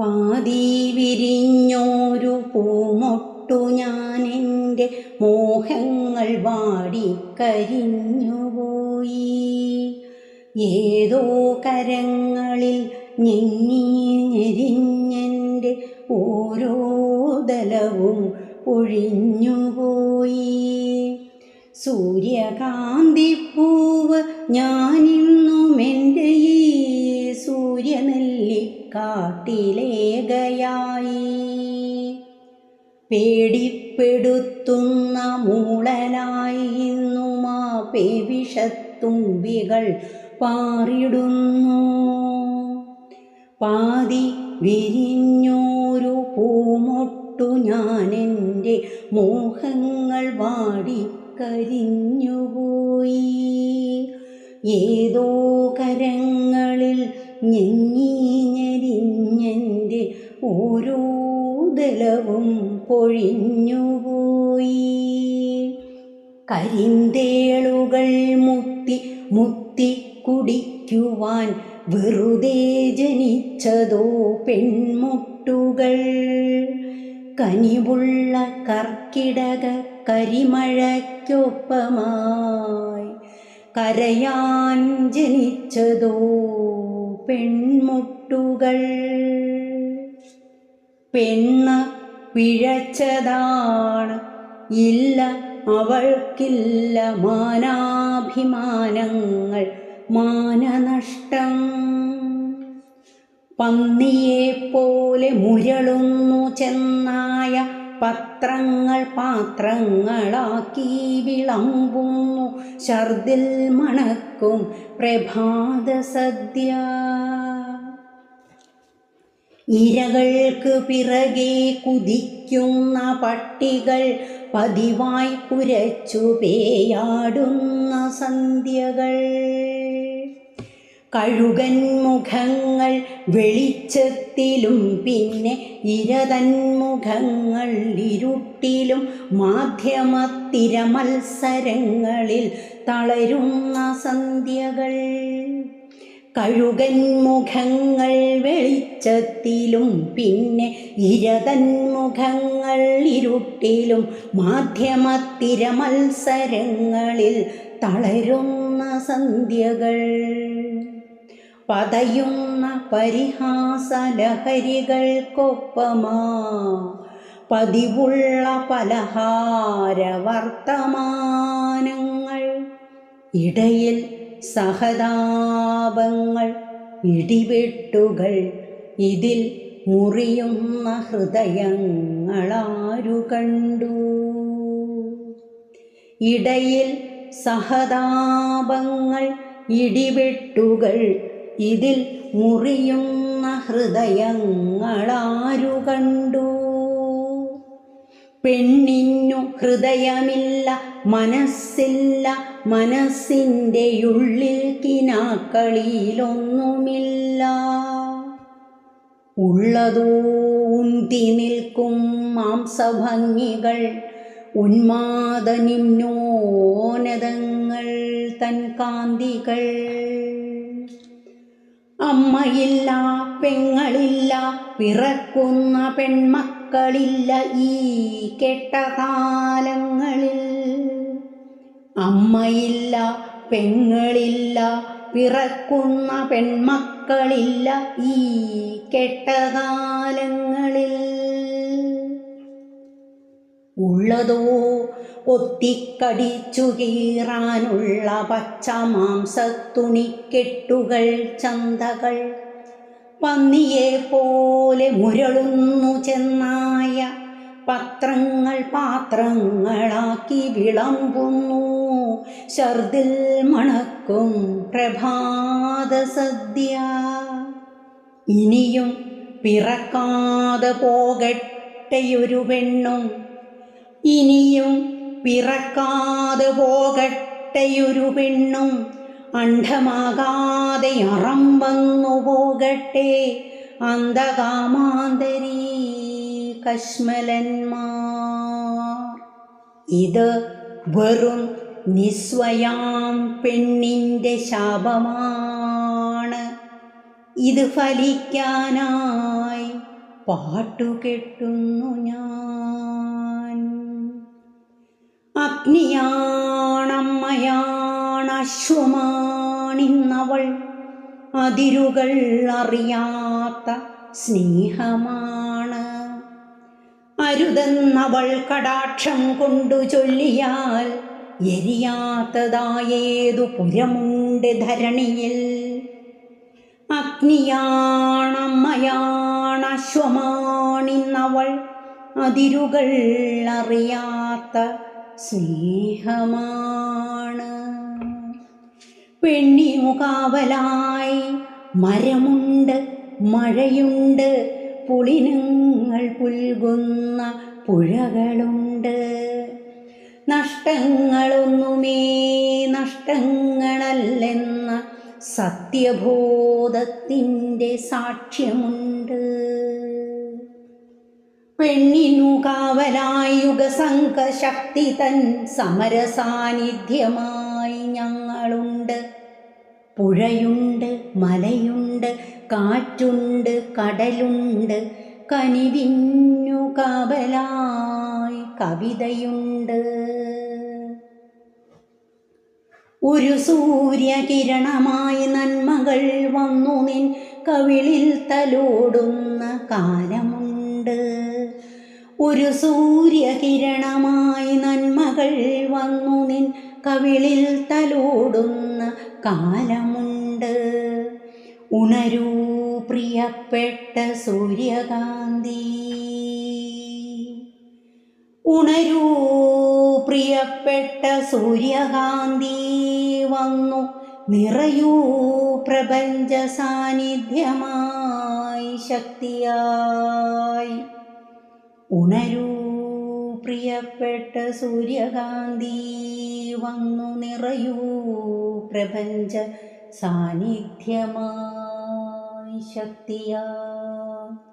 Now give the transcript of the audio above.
പാതി വിരിഞ്ഞോരു പൂമൊട്ടു ഞാൻ എന്റെ മോഹങ്ങൾ വാടിക്കരിഞ്ഞുപോയി ഏതോ കരങ്ങളിൽ ഞെങ്ങി ഞെരിഞ്ഞെന്റെ ഓരോ ദലവും ഒഴിഞ്ഞുപോയി സൂര്യകാന്തിപ്പൂവ് ഞാനിന്നും എന്റെ ഈ സൂര്യനെല്ലിക്കാട്ടിലേകയായി പേടിപ്പെടുത്തുന്ന മൂളനായിരുന്നു മാ പേവിഷത്തുമ്പികൾ പാറിടുന്നു. പാതി വിരിഞ്ഞോരു പൂമൊട്ടു ഞാൻ എന്റെ മോഹങ്ങൾ വാടിക്കരിഞ്ഞുപോയി. ഏതോ കരങ്ങളിൽ ഞെങ്ങി ഓരോ പൊഴിഞ്ഞുപോയി. കരിന്തേളുകൾ മുത്തി മുത്തി കുടിക്കുവാൻ വെറുതെ ജനിച്ചതോ പെൺമുട്ടുകൾ. കനിവുള്ള കർക്കിടക കരിമഴയ്ക്കൊപ്പമായി കരയാൻ ജനിച്ചതോ പെൺമുട്ടുകൾ. പെണ്ണ് പിഴച്ചതാണ്. ഇല്ല അവൾക്കില്ല മാനാഭിമാനങ്ങൾ മാനനഷ്ടം. പന്നിയെപ്പോലെ മുരളുന്നു ചെന്നായ പത്രങ്ങൾ പാത്രങ്ങളാക്കി വിളമ്പുന്നു. ഛർദിൽ മണക്കും പ്രഭാത സദ്യ. ഇരകൾക്ക് പിറകെ കുതിക്കുന്ന പട്ടികൾ പതിവായി കുരച്ചു പേയാടുന്ന സന്ധ്യകൾ. കഴുകൻ മുഖങ്ങൾ വെളിച്ചത്തിലും പിന്നെ ഇരതൻ മുഖങ്ങൾ ഇരുട്ടിലും മാധ്യമത്തിര മത്സരങ്ങളിൽ തളരുന്ന സന്ധ്യകൾ. കഴുകൻ മുഖങ്ങൾ വെളിച്ചത്തിലും പിന്നെ ഇരതൻ മുഖങ്ങൾ ഇരുട്ടിലും മാധ്യമത്തിര മത്സരങ്ങളിൽ തളരുന്ന സന്ധ്യകൾ. പതയുന്ന പരിഹാസലഹരികൾക്കൊപ്പമാ പതിവുള്ള പലഹാര വർത്തമാനങ്ങൾ ഇടയിൽ സഹതാപങ്ങൾ ഇടിവെട്ടുകൾ ഇതിൽ മുറിയുന്ന ഹൃദയങ്ങളാരു കണ്ടു. ഇടയിൽ സഹതാപങ്ങൾ ഇടിവെട്ടുകൾ ഇതിൽ മുറിയുന്ന ഹൃദയങ്ങളാരു കണ്ടു. പെണ്ണിന്നു ഹൃദയമില്ല മനസ്സില്ല മനസ്സിന്റെ ഉള്ളിൽ കിനാക്കളിയിലൊന്നുമില്ല. ഉള്ളതോ ഉന്തി നിൽക്കും മാംസഭംഗികൾ ഉന്മാദ നിമ്നോന്നതങ്ങൾ തൻ കാന്തികൾ അമ്മയില്ല പെങ്ങളില്ല പിറക്കുന്ന പെൺമക്കളില്ല ഈ കെട്ട കാലങ്ങളിൽ അമ്മയില്ല പെങ്ങളില്ല പിറക്കുന്ന പെൺമക്കളില്ല ഈ കെട്ടകാലങ്ങളിൽ. ഉള്ളതോ ഒത്തിക്കടിച്ചു കീറാനുള്ള പച്ച മാംസത്തുണിക്കെട്ടുകൾ ചന്തകൾ. പന്നിയെ പോലെ മുരളുന്നു ചെന്നായ പത്രങ്ങൾ പാത്രങ്ങളാക്കി വിളമ്പുന്നു. ശർദിൽ മണക്കും പ്രഭാത സദ്യ. ഇനിയും പിറക്കാതെ പോകട്ടെയൊരു പെണ്ണും. ഇനിയും പിറക്കാതെ പോകട്ടെയൊരു പെണ്ണും അണ്ഡമാകാതെ അറം വന്നു പോകട്ടെ. അന്തകാമാന്തരീ കശ്മലന്മാർ. ഇത് വെറും നിസ്വയാം പെണ്ണിന്റെ ശാപമാണ്. ഇത് ഫലിക്കാനായി പാട്ടുകെട്ടുന്നു ഞാൻ. അഗ്നിയാണമ്മയാണശ്വമാണിന്നവൾ അതിരുകൾ അറിയാത്ത സ്നേഹമാണ്. അരുതെന്നവൾ കടാക്ഷം കൊണ്ടു ചൊല്ലിയാൽ എരിയാത്തതായേതു പുരമുണ്ട് ധരണിയിൽ. അഗ്നിയാണമ്മയാണശ്വമാണിന്നവൾ അതിരുകൾ അറിയാത്ത സ്നേഹമാണ്. പെണ്ണിമുകാവലായി മരമുണ്ട് മഴയുണ്ട് പുളിനങ്ങൾ പുൽകുന്ന പുഴകളുണ്ട്. നഷ്ടങ്ങളൊന്നുമേ നഷ്ടങ്ങളല്ലെന്ന സത്യബോധത്തിന്റെ സാക്ഷ്യമുണ്ട്. പെണ്ണിനു കാവലായി യുഗസംഘ ശക്തി തൻ സമരസാന്നിധ്യമായി ഞങ്ങളുണ്ട്. പുഴയുണ്ട് മലയുണ്ട് കാറ്റുണ്ട് കടലുണ്ട് കനിവിഞ്ഞു കാവലായി കവിതയുണ്ട്. ഒരു സൂര്യകിരണമായി നന്മകൾ വന്നു നിൻ കവിളിൽ തലോടുന്ന കാലമുണ്ട്. ഒരു സൂര്യകിരണമായി നന്മകൾ വന്നു നിൻ കവിളിൽ തലോടുന്ന കാലമുണ്ട്. ഉണരൂ പ്രിയപ്പെട്ട സൂര്യകാന്തി. ഉണരൂ പ്രിയപ്പെട്ട സൂര്യകാന്തി. വന്നു നിറയൂ പ്രപഞ്ച സാന്നിധ്യമായി ശക്തിയായി. ഉണരൂ പ്രിയപ്പെട്ട സൂര്യകാന്തി വന്നു നിറയൂ പ്രപഞ്ച സാന്നിധ്യമായി ശക്തിയായി